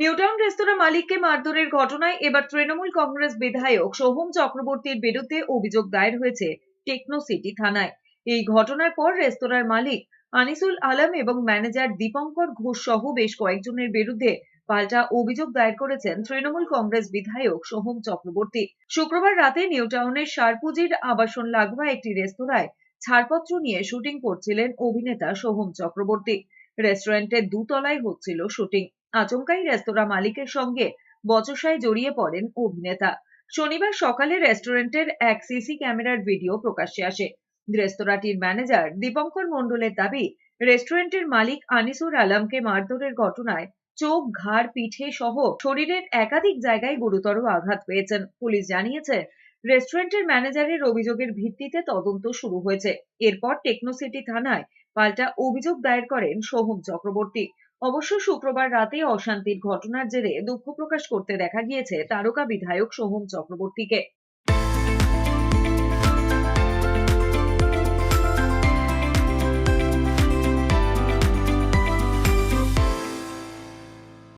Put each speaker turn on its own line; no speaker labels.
নিউটাউন রেস্তোরাঁ মালিককে মারধরের ঘটনায় এবার তৃণমূল কংগ্রেস বিধায়ক সোহম চক্রবর্তীর বিরুদ্ধে অভিযোগ দায়ের হয়েছে টেকনো সিটি থানায়। এই ঘটনার পর রেস্তোরাঁর মালিক আনিসুল আলম এবং ম্যানেজার দীপঙ্কর ঘোষ সহ বেশ কয়েকজনের বিরুদ্ধে পাল্টা অভিযোগ দায়ের করেছেন তৃণমূল কংগ্রেস বিধায়ক সোহম চক্রবর্তী। শুক্রবার রাতে নিউটাউনের সারপুজির আবাসন লাগোয়া একটি রেস্তোরাঁয় ছাড়পত্র নিয়ে শুটিং করছিলেন অভিনেতা সোহম চক্রবর্তী। রেস্টুরেন্টের দুতলায় হচ্ছিল শুটিং। আচমকাই রেস্তোরাঁ মালিকের সঙ্গে বচসায় জড়িয়ে পড়েন অভিনেতা। শনিবার সকালে রেস্টুরেন্টের এক সিসি ক্যামেরার ভিডিও প্রকাশ্যে আসে। রেস্তোরাঁটির ম্যানেজার দীপঙ্কর মণ্ডলের দাবি, রেস্টুরেন্টের মালিক আনিসুর আলমকে মারধরের ঘটনায় চোখ, ঘাড়, পিঠে সহ শরীরের একাধিক জায়গায় গুরুতর আঘাত পেয়েছেন। পুলিশ জানিয়েছে, রেস্টুরেন্টের ম্যানেজারের অভিযোগের ভিত্তিতে তদন্ত শুরু হয়েছে। এরপর টেকনোসিটি থানায় পাল্টা অভিযোগ দায়ের করেন সোহম চক্রবর্তী। অবশ্য শুক্রবার রাতে অশান্তির ঘটনার জেরে দুঃখ প্রকাশ করতে দেখা গিয়েছে তারকা বিধায়ক সোহম চক্রবর্তীকে।